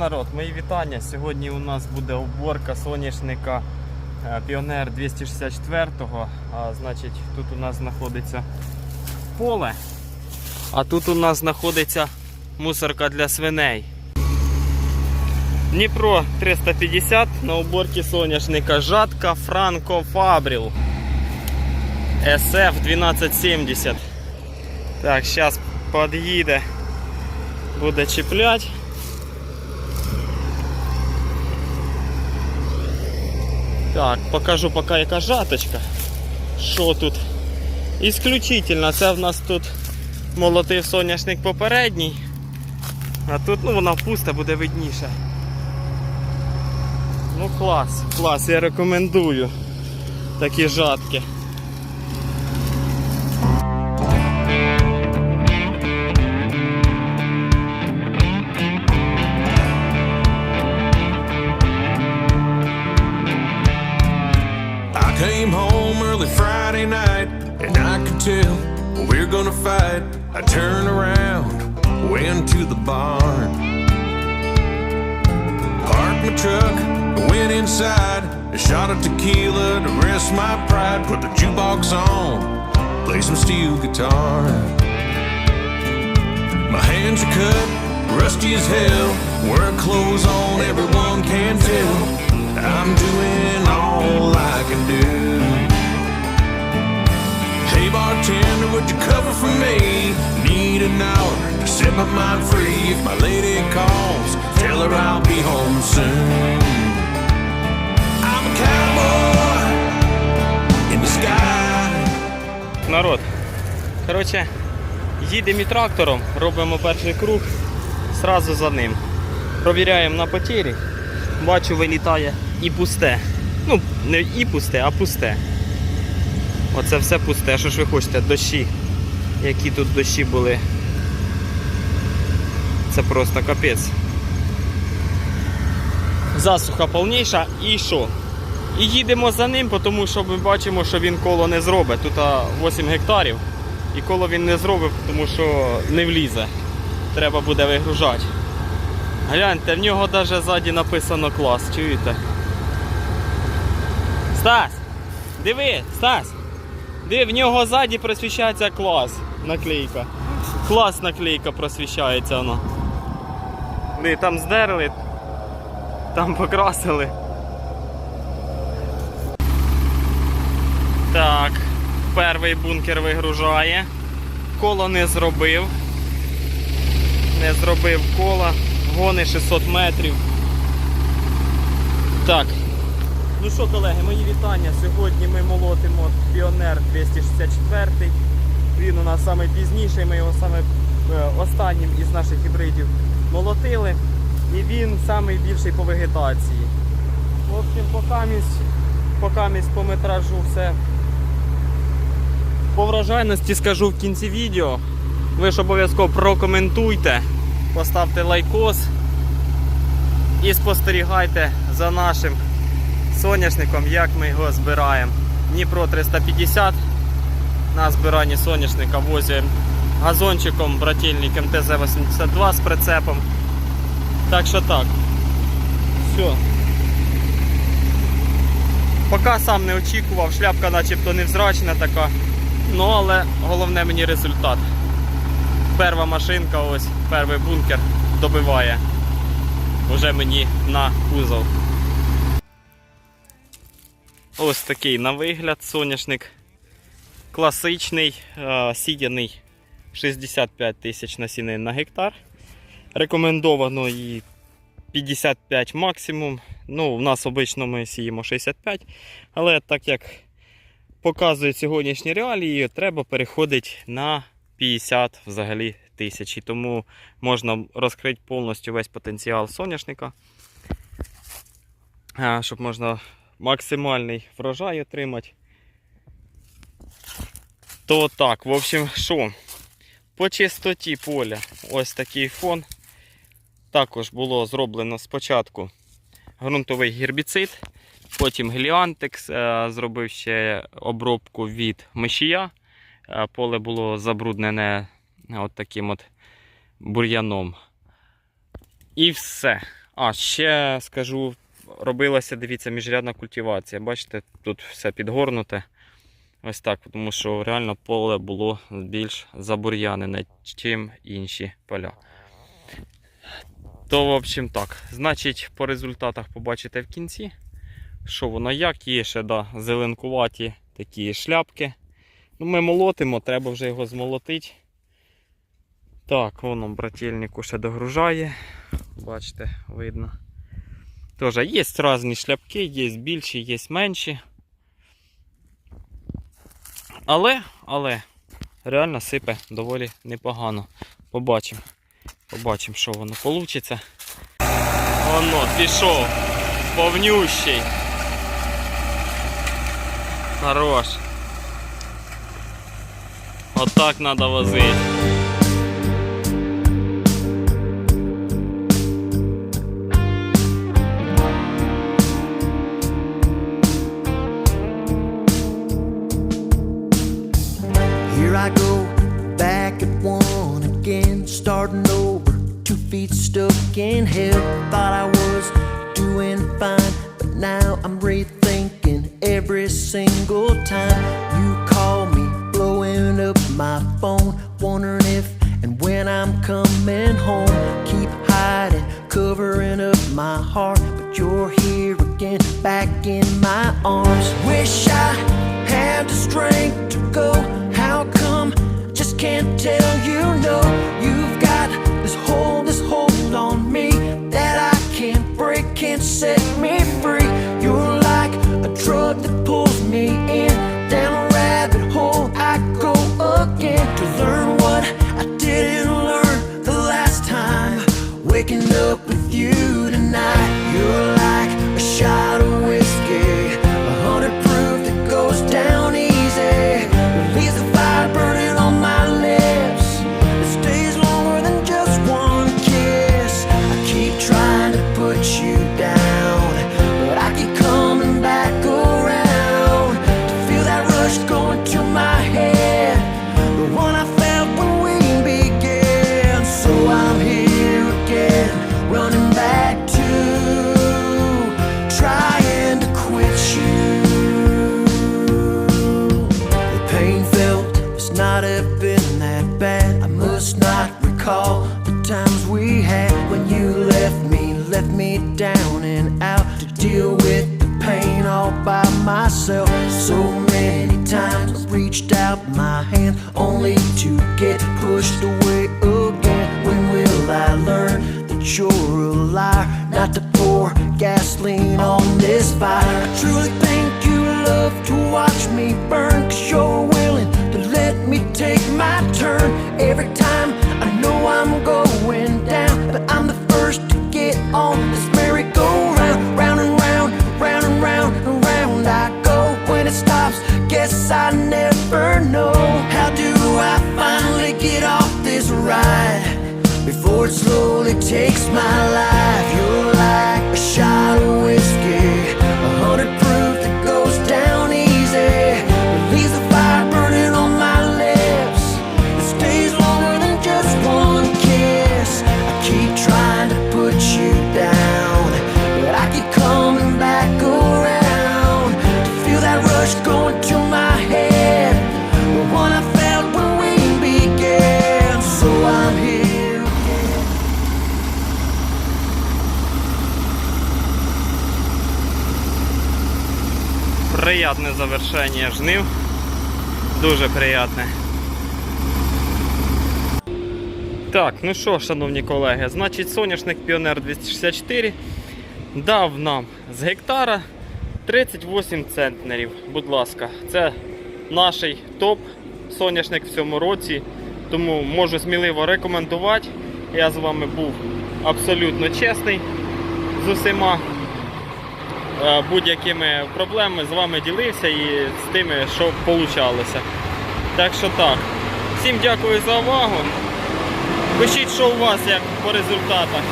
Народ, мої вітання. Сьогодні у нас буде уборка соняшника е, Піонер 264-го. Значить, тут у нас знаходиться поле, а тут у нас знаходиться мусорка для свиней. Дніпро 350 на уборці соняшника жатка Франко Фабрил SF 1270. Так, зараз під'їде, буде чіплять. Так, покажу поки яка жаточка. Що тут? Ісключительно, це в нас тут молотив соняшник попередній. А тут ну, вона пуста, буде видніше. Ну клас, клас, я рекомендую такі жатки. I turned around, went to the barn, parked my truck, went inside, a shot of tequila to rest my pride, put the jukebox on, play some steel guitar. My hands are cut, rusty as hell, wear clothes on, everyone can tell. I'm doing would you cover for me? Need an hour to set my mind free. If my lady calls, tell her I'll be home soon. I'm a cowboy in the sky. Народ. Коротше, їдемо і трактором, робимо перший круг, зразу за ним. Провіряємо на потірі. Бачу, вилітає і пусте. Ну, не і пусте, а пусте. Оце все пусте. Що ж ви хочете? Дощі. Які тут дощі були. Це просто капець. Засуха повніша і що? І їдемо за ним, тому що ми бачимо, що він коло не зробить. Тут 8 гектарів. І коло він не зробив, тому що не влізе. Треба буде вигружати. Гляньте, в нього навіть ззаді написано клас, чуєте? Стас! Диви, Стас! Диви, в нього ззаді просвіщається клас. Наклейка. Клас наклейка просвіщається воно. Диви, там здерли, там покрасили. Так, перший бункер вигружає. Коло не зробив. Не зробив кола. Гони 600 метрів. Так. Ну що, колеги, мої вітання. Сьогодні ми молотимо Піонер 264. Він у нас саме пізніший, ми його саме е, останнім із наших гібридів молотили. І він найбільший по вегетації. В общем, покамість, покамість по метражу все по врожайності скажу в кінці відео. Ви ж обов'язково прокоментуйте, поставте лайкос і спостерігайте за нашим соняшником, як ми його збираємо. Дніпро 350 на збиранні соняшника возимо газончиком брательник МТЗ-82 з прицепом. Так що так. Все. Поки сам не очікував, шляпка начебто невзрачна така. Ну, але головне мені результат. Перша машинка, ось, перший бункер добиває. Уже мені на кузов. Ось такий на вигляд соняшник. Класичний, е, сідяний 65 тисяч насінин на гектар. Рекомендовано і 55 максимум. Ну, у нас обично ми сіємо 65, але так як показують сьогоднішні реалії, треба переходити на 50 взагалі тисяч. І Тому можна розкрити повністю весь потенціал соняшника, щоб можна максимальний врожай отримати. То так, в общем, що? По чистоті поля ось такий фон. Також було зроблено спочатку ґрунтовий гербіцид, потім гліантекс, е, зробив ще обробку від мишія. Е, Поле було забруднене от таким от бур'яном. І все. А, ще скажу, робилася, дивіться, міжрядна культивація. Бачите, тут все підгорнуте. Ось так, тому що реально поле було більш забур'янене, чим інші поля. То, в общем, так. Значить, по результатах побачите в кінці, що воно як. Є ще да, зеленкуваті такі шляпки. Ну, ми молотимо, треба вже його змолотити. Так, воно брательнику ще догружає. Бачите, видно. Тож, є різні шляпки, є більші, є менші. Але, але, реально сипе доволі непогано. Побачимо. Побачимо, що воно вийде. Воно пішов. Повнющий. Хорош. Отак треба возити. At one again, starting over, two feet stuck in hell. Thought I was doing fine, but now I'm rethinking every single time you call me, blowing up my phone, wondering if and when I'm coming home. Set me free. Times we had when you left me, left me down and out to deal with the pain all by myself. So many times I reached out my hand only to get pushed away again. When will I learn that you're a liar? Not to pour gasoline on this fire. I truly think you love to watch me burn, cause you're willing to let me take my turn. Every time know I'm going down, Приятне завершення жнив. Дуже приятне. Так, ну що, шановні колеги, значить соняшник Піонер 264 дав нам з гектара 38 центнерів. Будь ласка, це наш топ соняшник в цьому році. Тому можу сміливо рекомендувати. Я з вами був абсолютно чесний з усіма будь-якими проблемами з вами ділився і з тими, що вийшло. Так що так. Всім дякую за увагу. Пишіть, що у вас як по результатах.